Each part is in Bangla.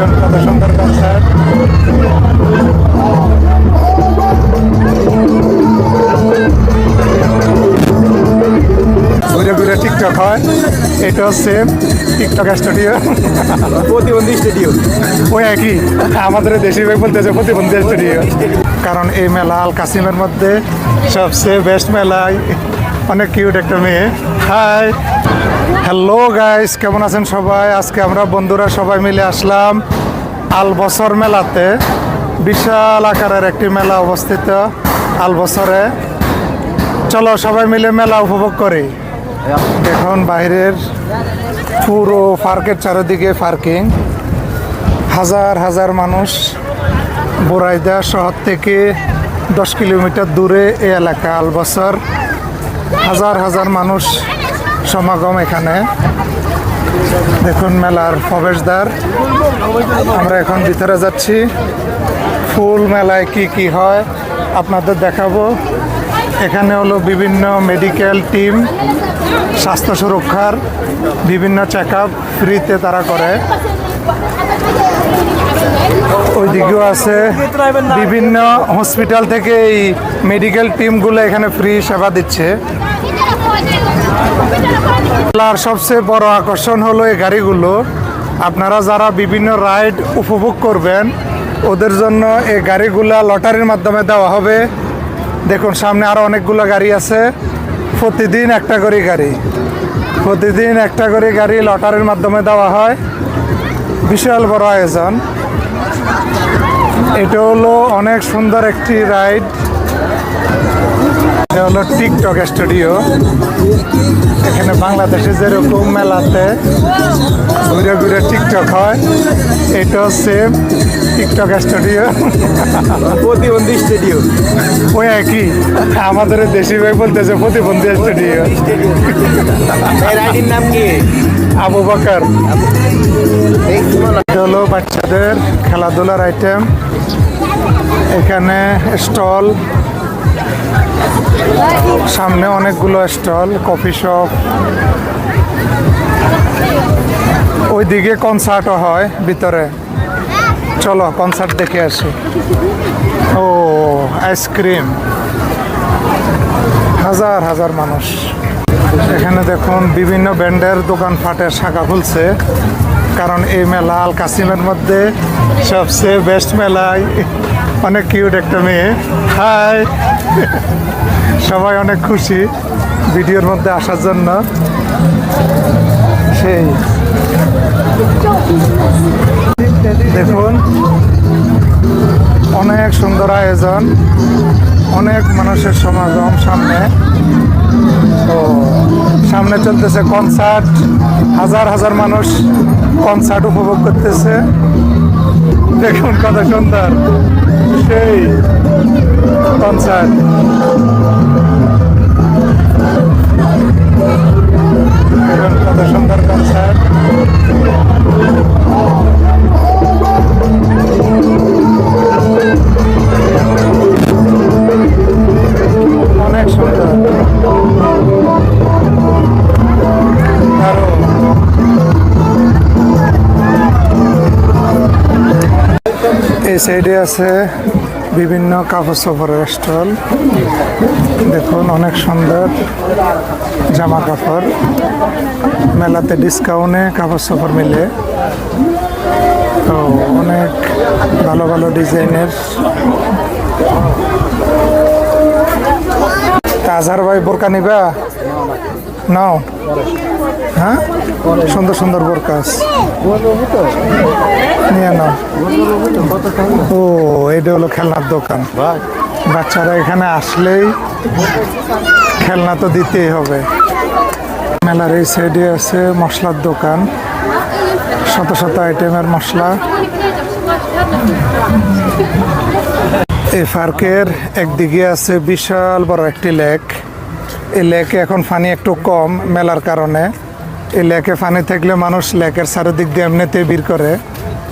কনসার্ট ঘুরে ঘুরে টিকটক হয় এটা হচ্ছে টিকটক স্টুডিও প্রতিবন্ধী স্টেডিয়াম ওই একই আমাদের দেশি ভাই বলতেছে প্রতিবন্ধী স্টুডিও কারণ এই মেলা আল কাসিমের মধ্যে সবচেয়ে বেস্ট মেলায় অনেক কিউট একটা মেয়ে। হাই হ্যালো গাইস কেমন আছেন সবাই? আজকে আমরা বন্ধুরা সবাই মিলে আসলাম আল বছর মেলাতে। বিশাল আকারের একটি মেলা অবস্থিত আল বছরে চলো সবাই মিলে মেলা উপভোগ করি। এখন বাইরের পুরো পার্কের চারিদিকে পার্কিং। হাজার হাজার মানুষ বোরাইদা শহর থেকে দশ কিলোমিটার দূরে এই এলাকা আলবছর। হাজার হাজার মানুষ সমাগম এখানে। দেখুন মেলার প্রবেশদ্বার। আমরা এখন ভিতরে যাচ্ছি। ফুল মেলায় কি কি হয় আপনাদের দেখাবো। এখানে হলো বিভিন্ন মেডিকেল টিম স্বাস্থ্য সুরক্ষার বিভিন্ন চেক আপ ফ্রিতে তারা করে। ওইদিকেও আছে বিভিন্ন হসপিটাল থেকে এই মেডিকেল টিমগুলো এখানে ফ্রি সেবা দিচ্ছে। মেলার সবচেয়ে বড় আকর্ষণ হলো এই গাড়িগুলো। আপনারা যারা বিভিন্ন রাইড উপভোগ করবেন, ওদের জন্য এই গাড়িগুলা লটারির মাধ্যমে দেওয়া হবে। দেখুন, সামনে আরও অনেকগুলো গাড়ি আছে। প্রতিদিন একটা করে গাড়ি। প্রতিদিন একটা করে গাড়ি লটারির মাধ্যমে দেওয়া হয়। বিশাল বড় আয়োজন। এটা হলো অনেক সুন্দর একটি রাইড। এটা হলো টিকটক স্টুডিও। এখানে বাংলাদেশে যেরকম মেলাতে ঘুরে ঘুরে টিকটক হয় এটা হচ্ছে টিকটক স্টুডিও। প্রতিবন্ধী স্টুডিও। ওই একই। আমাদের দেশি ভাই বলতেছে প্রতিবন্ধী স্টুডিও। এর আইডির নাম কি? আবু বাকার। হলো বাচ্চাদের খেলাধুলার আইটেম এখানে স্টল। সামনে অনেকগুলো স্টল, কফি শপ। ওইদিকে কনসার্টও হয় ভিতরে। চলো, কনসার্ট দেখে আসি। ও আইসক্রিম হাজার হাজার মানুষ। এখানে দেখুন বিভিন্ন ব্যান্ডের দোকান ফাটের শাখা খুলছে। কারণ এই মেলা আল কাসিমের মধ্যে সবচেয়ে বেস্ট মেলায় অনেক কিউট একটা মেয়ে। হাই সবাই অনেক খুশি ভিডিওর মধ্যে আসার জন্য। সেই। দেখুন, অনেক সুন্দর আয়োজন, অনেক মানুষের সমাগম সামনে। তো সামনে চলতেছে কনসার্ট হাজার হাজার মানুষ কনসার্ট উপভোগ করতেছে। দেখুন কত সুন্দর, সেই কনসার্ট কত সুন্দর কনসার্ট সাইডে আছে বিভিন্ন কাপড় চোপড়ের স্টল। দেখুন, অনেক সুন্দর জামা কাপড় মেলাতে ডিসকাউন্টে কাপড় চোপড় মিলে। তো অনেক ভালো ভালো ডিজাইনের। তাজার ভাই, বোরকা নিবা? নাও। হ্যাঁ? সুন্দর সুন্দর বোরকা আছে। ও, এটা হলো খেলনার দোকান। বাচ্চারা এখানে আসলেই খেলনা তো দিতেই হবে। মেলার এই সাইডে আছে মশলার দোকান। শত শত আইটেমের মশলা। এই পার্কের একদিকে আছে বিশাল বড় একটি লেক। এই লেকে এখন পানি একটু কম মেলার কারণে। এই লেকে পানি থাকলে মানুষ লেকের চারিদিক দিয়ে এমনিতেই ভিড় করে।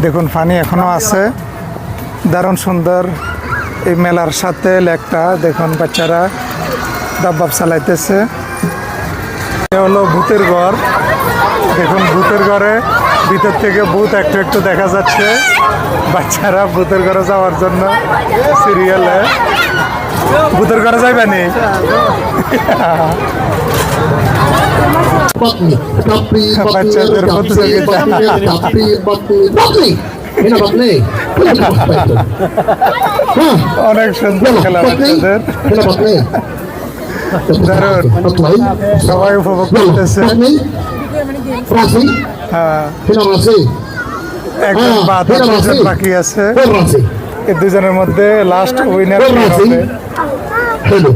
দেখুন পানি এখনও আছে। দারুণ সুন্দর এই মেলার সাথে লেকটা দেখুন বাচ্চারা দাব্বাব চালাইতেছে। এটা হলো ভূতের ঘর। দেখুন ভূতের ঘরে ভিতর থেকে ভূত একটু একটু দেখা যাচ্ছে। বাচ্চারা ভূতের ঘরে যাওয়ার জন্য সিরিয়ালে ভূতের ঘরে যাইবে অনেক সুন্দর খেলা বাচ্চাদের. সবাই উপভোগ করতেছে. হ্যাঁ হ্যাঁ, বাদ বাকি আছে এই দুজনের মধ্যে লাস্ট উইনার. হবে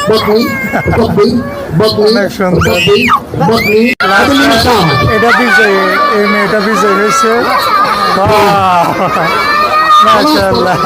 Botany. Botany. Ada lima sama. এটা বিজয়ী এই মেয়েটা বিজয়ী হয়েছে মাশাআল্লাহ